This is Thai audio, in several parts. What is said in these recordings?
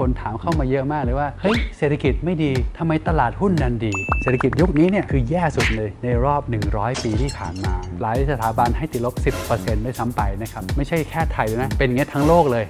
คนถามเข้ามาเยอะมากเลยว่า เฮ้ย เศรษฐกิจไม่ดีทำไมตลาดหุ้นดันดี เศรษฐกิจยุคนี้เนี่ยคือแย่สุดเลยในรอบ 100 ปีที่ผ่านมา หลายสถาบันให้ติดลบ 10%ด้วยซ้ำไปนะครับ ไม่ใช่แค่ไทยนะ เป็นอย่างเงี้ยทั้งโลกเลย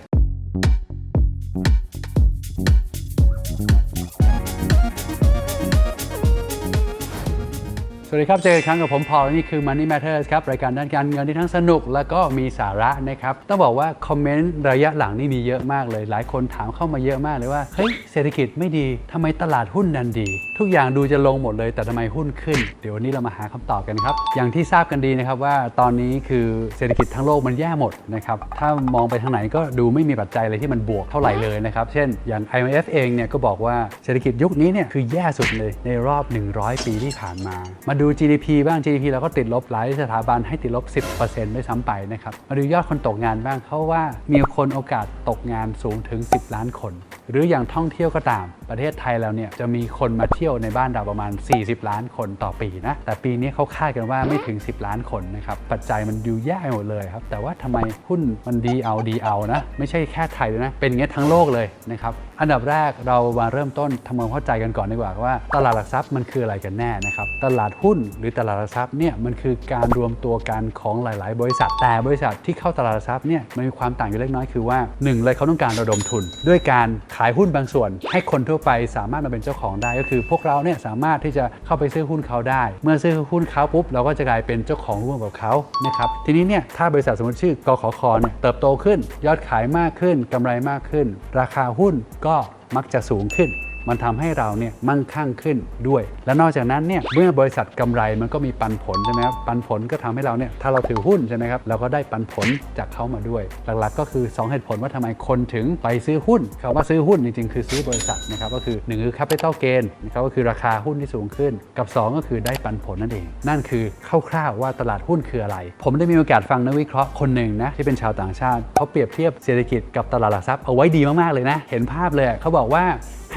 วัสดีครับ เจอกันครั้งกับผมพอลนี่คือ Money Matters ครับ รายการด้านการเงินที่ทั้งสนุก และก็มีสาระนะครับ ต้องบอกว่าคอมเมนต์ระยะหลังนี่มีเยอะมากเลย หลายคนถามเข้ามาเยอะมากเลยว่า เฮ้ย เศรษฐกิจไม่ดีทำไมตลาดหุ้นดันดี ทุกอย่างดูจะลงหมดเลย แต่ทำไมหุ้นขึ้น เดี๋ยววันนี้เรามาหาคำตอบกันครับ อย่างที่ทราบกันดีนะครับว่าตอนนี้คือเศรษฐกิจทั้งโลกมันแย่หมดนะครับ ถ้ามองไปทางไหนก็ดูไม่มีปัจจัยอะไรที่มันบวกเท่าไหร่เลยนะครับ เช่น อย่าง IMF เองเนี่ยก็บอกว่าเศรษฐกิจยุคนี้เนี่ยคือแย่สุดเลยในรอบ 100 ปีที่ผ่านมา มาดูู GDP บ้าง GDP เราก็ติดลบหลายสถาบันให้ติดลบ 10%ด้วยซ้ำไปนะครับ มาดูยอดคนตกงานบ้างเขาว่ามีคนโอกาสตกงานสูงถึง 10 ล้านคน หรืออย่างท่องเที่ยวก็ตามประเทศไทยเราเนี่ยจะมีคนมาเที่ยวในบ้านเราประมาณ 40 ล้านคนต่อปีนะ แต่ปีนี้เขาคาดกันว่าไม่ถึง 10 ล้านคนนะครับ ปัจจัยมันดูแย่หมดเลยครับ แต่ว่าทำไมหุ้นมันดีเอาดีเอานะ ไม่ใช่แค่ไทยนะ เป็นอย่างเงี้ยทั้งโลกเลยนะครับ อันดับแรกเรามาเริ่มต้นทำความเข้าใจกันก่อนดีกว่าว่าตลาดหลักทรัพย์มันคืออะไรกันแน่นะครับ ตลาดหุ้นหรือตลาดหลักทรัพย์เนี่ยมันคือการรวมตัวกันของหลาย ๆ บริษัท แต่บริษัทที่เข้าตลาดหลักทรัพย์เนี่ยมันมีความต่างอยู่เล็กน้อยคือว่าหนึ่งเลยเขาต้องการระดมทุน ด้วยการขายหุ้นบางส่วนให้คนทั่วไปสามารถมาเป็นเจ้าของได้ ก็คือพวกเราเนี่ยสามารถที่จะเข้าไปซื้อหุ้นเขาได้ เมื่อซื้อหุ้นเขาปุ๊บเราก็จะกลายเป็นเจ้าของร่วมกับเขานะครับทีนี้เนี่ยถ้าบริษัทสมมติชื่อกขคเนี่ยเติบโตขึ้น ยอดขายมากขึ้นกำไรมากขึ้น ราคาหุ้นก็มักจะสูงขึ้น มันทำให้เราเนี่ยมั่งคั่งขึ้นด้วย และนอกจากนั้นเนี่ยเมื่อบริษัทกำไรมันก็มีปันผลใช่ไหมครับปันผลก็ทำให้เราเนี่ยถ้าเราถือหุ้นใช่ไหมครับเราก็ได้ปันผลจากเขามาด้วย หลักๆ ก็คือ 2 เหตุผลว่าทำไมคนถึงไปซื้อหุ้นคำว่าซื้อหุ้นจริง ๆ คือซื้อบริษัทนะครับก็คือ1คือ capital gain นะครับก็คือราคาหุ้นที่สูงขึ้น กับ 2 ก็คือได้ปันผลนั่นเอง นั่นคือคร่าวๆว่าตลาดหุ้นคืออะไร ผมได้มีโอกาสฟังนักวิเคราะห์คนหนึ่งนะที่เป็นชาวต่างชาติเขาเปรียบเทียบเศรษฐกิจกับตลาดหลักทรัพย์เอาไว้ดีมากๆเลยนะ เห็นภาพเลยเขาบอกว่า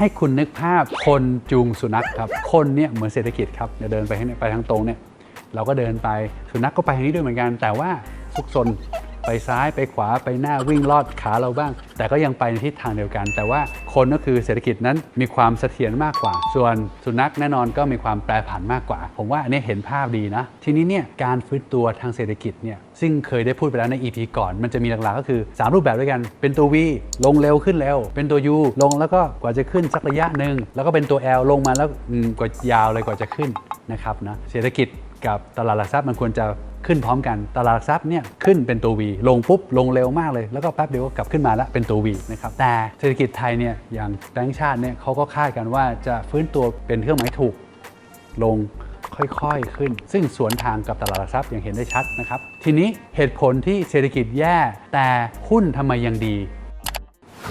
ให้คุณนึกภาพคนจูงสุนัขครับ คนเนี่ยเหมือนเศรษฐกิจครับเดี๋ยวเดินไปให้ไปทางตรงเนี่ยเราก็เดินไปสุนัขก็ไปทางนี้ด้วยเหมือนกัน แต่ว่าซุกซน ไปซ้ายไปขวาไปหน้าวิ่งลอดขาเราบ้าง แต่ก็ยังไปในทิศทางเดียวกัน แต่ว่าคนก็คือเศรษฐกิจนั้นมีความเสถียรมากกว่า ส่วนสุนัขแน่นอนก็มีความแปรผันมากกว่า ผมว่าอันนี้เห็นภาพดีนะ ทีนี้เนี่ยการฟื้นตัวทางเศรษฐกิจเนี่ยซึ่งเคยได้พูดไปแล้วใน EP ก่อน มันจะมีหลักๆก็คือ 3 รูปแบบด้วยกัน เป็นตัว V ลงเร็วขึ้นเร็วเป็นตัว U ลงแล้วก็กว่าจะขึ้นสักระยะหนึ่งแล้วก็เป็นตัว L ลงมาแล้วอืมกว่ายาวเลยกว่าจะขึ้นนะครับนะเศรษฐกิจกับตลาดหลักทรัพย์มันควรจะ ขึ้นพร้อมกันตลาดหลักทรัพย์เนี่ยขึ้นเป็นตัว V ลงปุ๊บลงเร็วมากเลย แล้วก็แป๊บเดียวก็กลับขึ้นมาแล้วเป็นตัว V นะครับแต่เศรษฐกิจไทยเนี่ยอย่างแบงก์ชาติเนี่ยเขาก็คาดกันว่าจะฟื้นตัวเป็นเครื่องหมายถูกลงค่อยๆ ขึ้น ซึ่งสวนทางกับตลาดหลักทรัพย์อย่างเห็นได้ชัดนะครับ ทีนี้เหตุผลที่เศรษฐกิจแย่แต่หุ้นทำไมยังดี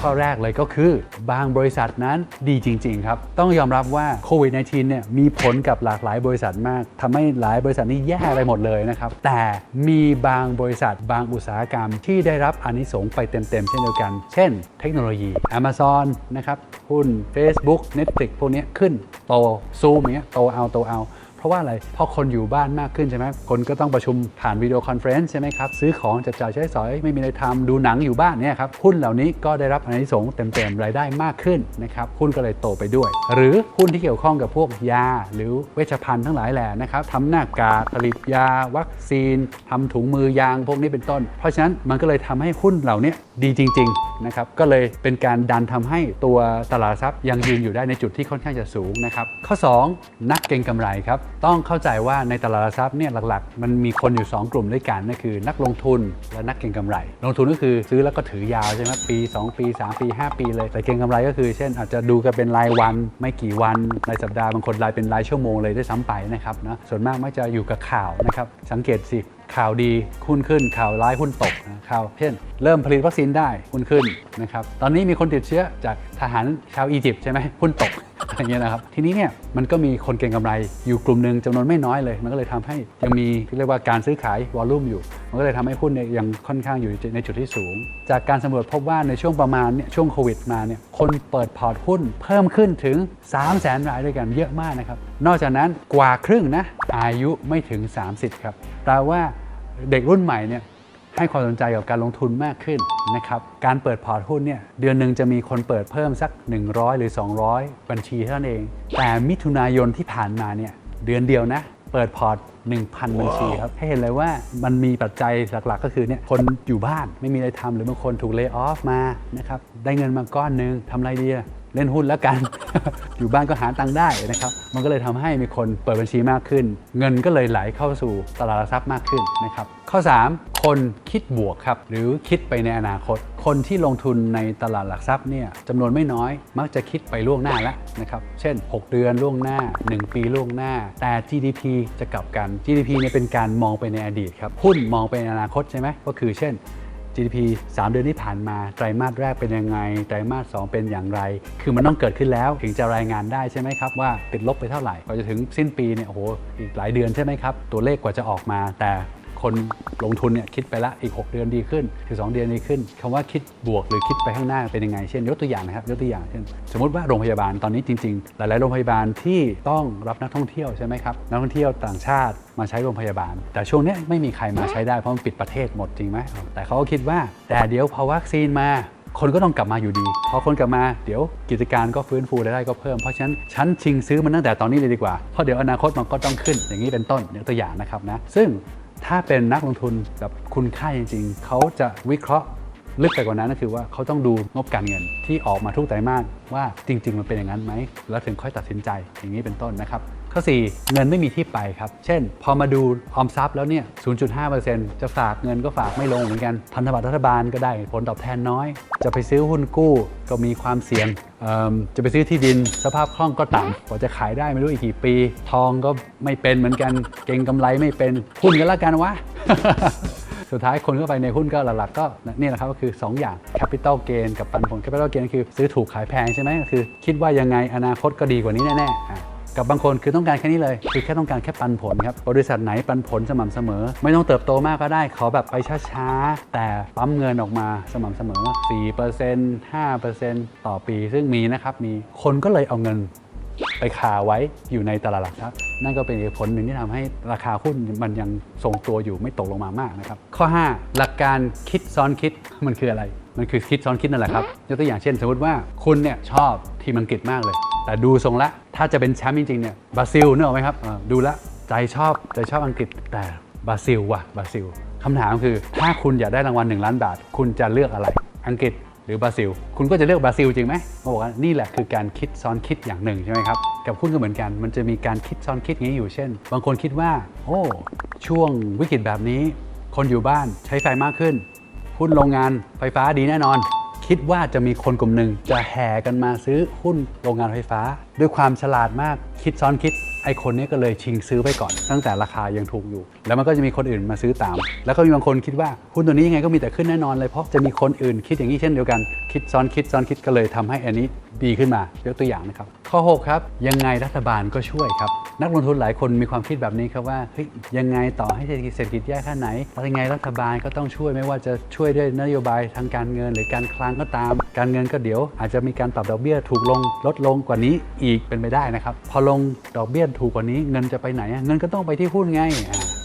ข้อแรกเลยก็คือบางบริษัทนั้นดีจริง ๆ ครับ ต้องยอมรับว่าโควิด -19 เนี่ยมีผลกับหลากหลายบริษัทมากทำให้หลายบริษัทนี้แย่ไปหมดเลยนะครับ แต่มีบางบริษัทบางอุตสาหกรรมที่ได้รับอานิสงส์ไปเต็ม ๆ เช่นเดียวกัน เช่น เทคโนโลยี Amazon นะครับหุ้น Facebook Netflix พวกนี้ขึ้นโตซูมอย่างเงี้ยโตเอาโตเอา เพราะว่าอะไรเพราะคนอยู่บ้านมากขึ้นใช่ไหมคนก็ต้องประชุมผ่านวิดีโอคอนเฟรนซ์ใช่ไหมครับ ซื้อของจับจ่ายใช้สอยไม่มีอะไรทำดูหนังอยู่บ้านเนี่ยครับหุ้นเหล่านี้ก็ได้รับอานิสงส์เต็มๆรายได้มากขึ้นนะครับหุ้นก็เลยโตไปด้วย หรือหุ้นที่เกี่ยวข้องกับพวกยา หรือเวชภัณฑ์ทั้งหลายแหล่นะครับทำหน้ากากผลิตยา วัคซีนทำถุงมือยางพวกนี้เป็นต้น เพราะฉะนั้นมันก็เลยทำให้หุ้นเหล่านี้ ดีจริงๆนะครับก็เลยเป็นการดันทำให้ตัวตลาดทรัพย์ยังยืนอยู่ได้ในจุดที่ค่อนข้างจะสูงนะครับข้อ 2 นักเก็งกำไรครับต้องเข้าใจว่าในตลาดทรัพย์เนี่ยหลักๆ มันมีคนอยู่ 2 กลุ่มด้วยกันนั่นคือ นักลงทุนและนักเก็งกำไร ลงทุนก็คือซื้อแล้วก็ถือยาวใช่ไหมปี 2 ปี 3 ปี 5 ปีเลยแต่เก็งกำไรก็คือ เช่น อาจจะดูกันเป็นรายวันไม่กี่วันรายสัปดาห์บางคนรายเป็นรายชั่วโมงเลยได้ซ้ำไปนะครับนะส่วนมากมักจะอยู่กับข่าวนะครับสังเกตสิ ข่าวดีหุ้นขึ้น ข่าวร้ายหุ้นตกข่าวเช่น เริ่มผลิตวัคซีนได้หุ้นขึ้นนะครับตอนนี้มีคนติดเชื้อจากทหารชาวอียิปต์ใช่ไหมหุ้นตก อะไรเงี้ยนะครับ ทีนี้เนี่ยมันก็มีคนเก็งกำไรอยู่กลุ่มหนึ่งจำนวนไม่น้อยเลย มันก็เลยทำให้ยังมีเรียกว่าการซื้อขายวอลลุ่มอยู่ มันก็เลยทำให้หุ้นเนี่ยยังค่อนข้างอยู่ในจุดที่สูง จากการสำรวจพบว่าในช่วงประมาณเนี่ยช่วงโควิดมาเนี่ยคนเปิดพอร์ตหุ้นเพิ่มขึ้นถึง 3 0 0แสนรายด้วยกันเยอะมากนะครับ นอกจากนั้นกว่าครึ่งนะอายุไม่ถึง 30 ครับแปลว่าเด็กรุ่นใหม่เนี่ย ให้ความสนใจกับการลงทุนมากขึ้นนะครับ การเปิดพอร์ตหุ้นเนี่ยเดือนหนึ่งจะมีคนเปิดเพิ่มสัก 100 หรือ 200 บัญชีเท่านั้นเอง แต่มิถุนายนที่ผ่านมาเนี่ยเดือนเดียวนะเปิดพอร์ต1,000 บัญชีครับ ให้เห็นเลยว่ามันมีปัจจัยหลักๆ ก็คือเนี่ยคนอยู่บ้านไม่มีอะไรทำหรือบางคนถูกเลิกออฟมานะครับได้เงินมาก้อนหนึงทำอะไรดีอะ เล่นหุ้นแล้วกัน อยู่บ้านก็หาตังค์ได้นะครับ มันก็เลยทำให้มีคนเปิดบัญชีมากขึ้น เงินก็เลยไหลเข้าสู่ตลาดหลักทรัพย์มากขึ้นนะครับ ข้อ 3 คนคิดบวกครับ หรือคิดไปในอนาคต คนที่ลงทุนในตลาดหลักทรัพย์เนี่ยจำนวนไม่น้อย มักจะคิดไปล่วงหน้าแล้วนะครับ เช่น 6 เดือนล่วงหน้า 1 ปีล่วงหน้า แต่ GDP จะกลับกัน GDP เนี่ยเป็นการมองไปในอดีตครับ หุ้นมองไปในอนาคตใช่ไหมก็คือเช่น GDP 3 เดือนที่ผ่านมาไตรมาสแรกเป็นยังไง ไตรมาส 2 เป็นอย่างไร คือมันต้องเกิดขึ้นแล้วถึงจะรายงานได้ใช่ไหมครับว่าติดลบไปเท่าไหร่กว่าจะถึงสิ้นปีเนี่ยโอ้โหอีกหลายเดือนใช่ไหมครับตัวเลขกว่าจะออกมาแต่ คนลงทุนเนี่ยคิดไปละอีก 6 เดือนดีขึ้นถึง2เดือนดีขึ้นคำว่าคิดบวกหรือคิดไปข้างหน้าเป็นยังไง เช่นยกตัวอย่างนะครับยกตัวอย่างเช่น สมมติว่าโรงพยาบาลตอนนี้จริงๆ หลายๆโรงพยาบาลที่ต้องรับนักท่องเที่ยวใช่ไหมครับนักท่องเที่ยวต่างชาติมาใช้โรงพยาบาล แต่ช่วงเนี้ยไม่มีใครมาใช้ได้เพราะมันปิดประเทศหมดจริงไหมแต่เขาก็คิดว่าแต่เดี๋ยวพอวัคซีนมาคนก็ต้องกลับมาอยู่ดี พอคนกลับมาเดี๋ยวกิจการก็ฟื้นฟูรายได้ก็เพิ่ม เพราะฉะนั้นฉันชิงซื้อมันตั้งแต่ตอนนี้เลยดีกว่า เพราะเดี๋ยวอนาคตมันก็ต้องขึ้นอย่างนี้เป็นต้นยกตัวอย่างนะครับนะ ซึ่ง ถ้าเป็นนักลงทุนแบบคุณค่าจริง ๆ เขาจะวิเคราะห์ลึกไปกว่านั้นก็คือว่าเขาต้องดูงบการเงินที่ออกมาทุกไตรมาสว่าจริง ๆ มันเป็นอย่างนั้นไหม แล้วถึงค่อยตัดสินใจอย่างนี้เป็นต้นนะครับ ข้อ 4 เงินไม่มีที่ไปครับ เช่น พอมาดูออมทรัพย์แล้วเนี่ย 0.5%จะฝากเงินก็ฝากไม่ลงเหมือนกัน พันธบัตรรัฐบาลก็ได้ผลตอบแทนน้อย จะไปซื้อหุ้นกู้ก็มีความเสี่ยง จะไปซื้อที่ดินสภาพคล่องก็ต่ำกว่าจะขายได้ไม่รู้อีกกี่ปี ทองก็ไม่เป็นเหมือนกัน เก่งกำไรไม่เป็นหุ้นกันละกันวะสุดท้ายคนเข้าไปในหุ้นก็หลักๆก็นี่แหละครับก็คือ 2 อย่าง Capital Gain กับปันผล Capital Gain คือซื้อถูกขายแพงใช่ไหมคือ คิดว่ายังไงอนาคตก็ดีกว่านี้แน่ๆ กับบางคนคือต้องการแค่นี้เลย คือแค่ต้องการแค่ปันผลครับ บริษัทไหนปันผลสม่ำเสมอ ไม่ต้องเติบโตมากก็ได้ขอแบบไปช้าๆ แต่ปั๊มเงินออกมาสม่ำเสมอ 4% 5%ต่อปี ซึ่งมีนะครับมีคนก็เลยเอาเงินไปคาไว้อยู่ในตลาดหลักทรัพย์นั่นก็เป็นเหตุผลหนึ่งที่ทำให้ราคาหุ้นมันยังทรงตัวอยู่ไม่ตกลงมามากนะครับ ข้อ 5 หลักการคิดซ้อนคิดมันคืออะไร มันคือคิดซ้อนคิดนั่นแหละครับยกตัวอย่างเช่น สมมติว่าคุณเนี่ยชอบทีมอังกฤษมากเลย แต่ดูทรงละ ถ้าจะเป็นแชมป์จริงๆเนี่ยบราซิลเนึกออกไหมครับดูละใจชอบใจชอบอังกฤษแต่บราซิลว่ะบราซิลคำถามคือถ้าคุณอยากได้รางวัล1ล้านบาท คุณจะเลือกอะไร อังกฤษหรือบราซิล คุณก็จะเลือกบราซิลจริงไหมเขาบอกว่านี่แหละคือการคิดซ้อนคิดอย่างหนึ่งใช่ไหมครับกับหุ้นก็เหมือนกัน มันจะมีการคิดซ้อนคิดงี้อยู่เช่น บางคนคิดว่า โอ้ช่วงวิกฤตแบบนี้ คนอยู่บ้านใช้ไฟมากขึ้นหุ้นโรงงานไฟฟ้าดีแน่นอน คิดว่าจะมีคนกลุ่มหนึ่งจะแห่กันมาซื้อหุ้นโรงงานไฟฟ้า ด้วยความฉลาดมากคิดซ้อนคิดไอคนนี้ก็เลยชิงซื้อไปก่อน ตั้งแต่ราคายังถูกอยู่ แล้วมันก็จะมีคนอื่นมาซื้อตาม แล้วก็มีบางคนคิดว่าหุ้นตัวนี้ยังไงก็มีแต่ขึ้นแน่นอนเลยเพราะจะมีคนอื่นคิดอย่างนี้เช่นเดียวกัน คิดซ้อนคิดซ้อนคิดก็เลยทำให้อันนี้ดีขึ้นมายกตัวอย่างนะครับ ข้อ 6 ครับ ยังไงรัฐบาลก็ช่วยครับ นักลงทุนหลายคนมีความคิดแบบนี้ครับว่าเฮ้ยยังไงต่อให้เศรษฐกิจเศรษฐกิจแย่แค่ไหนยังไงรัฐบาลก็ต้องช่วยไม่ว่าจะช่วยด้วยนโยบายทางการเงิน หรือการคลังก็ตาม การเงินก็เดี๋ยว อาจจะมีการปรับดอกเบี้ยถูกลงลดลงกว่านี้อีอีกเป็นไปได้นะครับ พอลงดอกเบี้ยถูกกว่านี้เงินจะไปไหน เงินก็ต้องไปที่หุ้นไง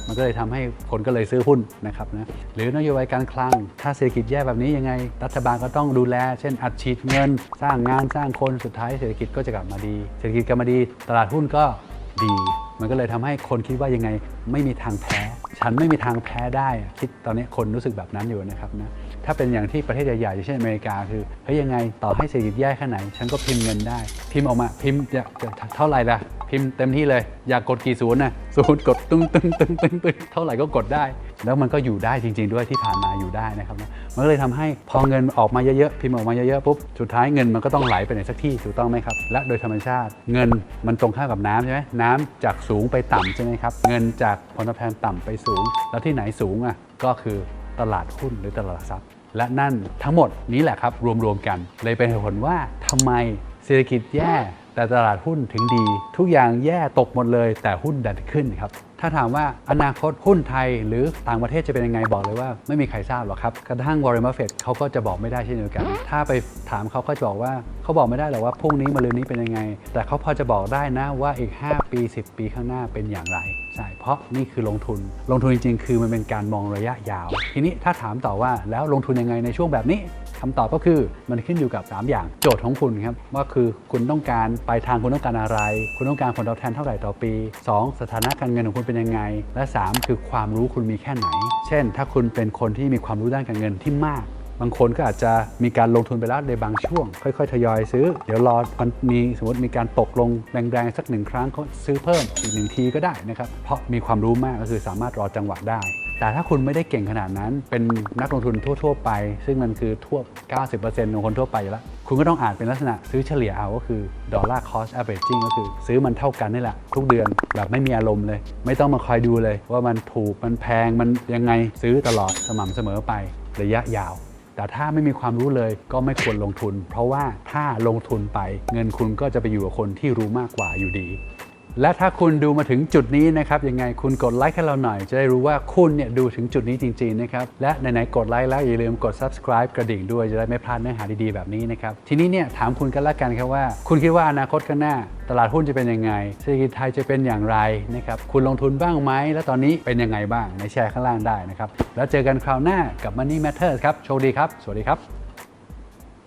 มันก็เลยทำให้คนก็เลยซื้อหุ้นนะครับนะหรือนโยบายการคลัง ถ้าเศรษฐกิจแย่แบบนี้ยังไง รัฐบาลก็ต้องดูแล เช่นอัดฉีดเงิน สร้างงานสร้างคนสุดท้ายเศรษฐกิจก็จะกลับมาดี เศรษฐกิจกลับมาดี ตลาดหุ้นก็ดีมันก็เลยทำให้คนคิดว่ายังไงไม่มีทางแพ้ ฉันไม่มีทางแพ้ได้ คิดตอนนี้คนรู้สึกแบบนั้นอยู่นะครับนะ ถ้าเป็นอย่างที่ประเทศใหญ่ๆอย่างเช่นอเมริกาคือเฮ้ยยังไงต่อให้เศรษฐกิจแย่แค่ไหน ฉันก็พิมพ์เงินได้ พิมพ์ออกมาพิมพ์จะเท่าไหร่ล่ะ พิมพ์เต็มที่เลย อยากกดกี่ศูนย์นะศูนย์กดตึ้งตึ้งตึ้งตึ้งตึ้งเท่าไหร่ก็กดได้ แล้วมันก็อยู่ได้จริง ๆ ด้วยที่ผ่านมาอยู่ได้นะครับมันก็เลยทำให้พอเงินออกมาเยอะๆพิมพ์ออกมาเยอะๆปุ๊บสุดท้ายเงินมันก็ต้องไหลไปไหนสักที่ถูกต้องไหมครับและโดยธรรมชาติเงินมันตรงข้ามกับน้ำใช่ไหมน้ำจากสูงไปต่ำใช่ไหมครับเงินจากผลตอบแทนต่ำไปสูง แล้วที่ไหนสูงอะก็คือตลาดหุ้นหรือตลาดทรัพย์ และนั่นทั้งหมดนี้แหละครับรวมๆกัน เลยเป็นเหตุผลว่าทำไมเศรษฐกิจแย่แต่ตลาดหุ้นถึงดี ทุกอย่างแย่ตกหมดเลยแต่หุ้นดันขึ้นครับ ถ้าถามว่าอนาคตหุ้นไทยหรือต่างประเทศจะเป็นยังไงบอกเลยว่าไม่มีใครทราบหรอกครับ กระทั่งวอร์เรนบัฟเฟตเขาก็จะบอกไม่ได้เช่นเดียวกัน ถ้าไปถามเขาก็จะบอกว่าเขาบอกไม่ได้หรอกว่าพรุ่งนี้มะรืนนี้เป็นยังไง แต่เขาพอจะบอกได้นะว่าอีก 5 ปี 10 ปีข้างหน้าเป็นอย่างไรใช่เพราะนี่คือลงทุน ลงทุนจริง ๆ คือมันเป็นการมองระยะยาว ทีนี้ถ้าถามต่อว่าแล้วลงทุนยังไงในช่วงแบบนี้ คำตอบก็คือมันขึ้นอยู่กับ 3 อย่างโจทย์ของคุณครับว่าคือคุณต้องการปลายทางคุณต้องการอะไร คุณต้องการผลตอบแทนเท่าไหร่ต่อปี 2. สถานะการเงินของคุณเป็นยังไง และ 3 คือความรู้คุณมีแค่ไหน เช่น ถ้าคุณเป็นคนที่มีความรู้ด้านการเงินที่มากบางคนก็อาจจะมีการลงทุนไปแล้วในบางช่วง ค่อยๆ ทยอยซื้อ เดี๋ยวรอมันมีสมมติมีการตกลงแรงๆ สักหนึ่งครั้งเขาซื้อเพิ่มอีกหนึ่งทีก็ได้นะครับ เพราะมีความรู้มากก็คือสามารถรอจังหวะได้ แต่ถ้าคุณไม่ได้เก่งขนาดนั้น เป็นนักลงทุนทั่ว ๆ ไป ซึ่งมันคือทั่ว 90%ของคนทั่วไปแล้ว คุณก็ต้องอ่านเป็นลักษณะซื้อเฉลี่ยเอา ก็คือ dollar cost averaging ก็คือ ซื้อมันเท่ากันนี่แหละ ทุกเดือนแบบไม่มีอารมณ์เลย ไม่ต้องมาคอยดูเลย ว่ามันถูกมันแพงมันยังไงซื้อตลอดสม่ำเสมอไประยะยาว แต่ถ้าไม่มีความรู้เลยก็ไม่ควรลงทุน เพราะว่าถ้าลงทุนไปเงินคุณก็จะไปอยู่กับคนที่รู้มากกว่าอยู่ดี และถ้าคุณดูมาถึงจุดนี้นะครับยังไงคุณกดไลค์ให้เราหน่อย จะได้รู้ว่าคุณเนี่ยดูถึงจุดนี้จริงๆนะครับและไหนๆกดไลค์แล้วอย่าลืมกด subscribe กระดิ่งด้วยจะได้ไม่พลาดเนื้อหาดีๆแบบนี้นะครับทีนี้เนี่ยถามคุณกันละกันครับว่า คุณคิดว่าอนาคตข้างหน้า ตลาดหุ้นจะเป็นยังไงเศรษฐกิจไทยจะเป็นอย่างไรนะครับคุณลงทุนบ้างไหมและตอนนี้เป็นยังไงบ้างในแชร์ข้างล่างได้นะครับแล้วเจอกันคราวหน้ากับ Money Matters ครับโชคดีครับ สวัสดีครับ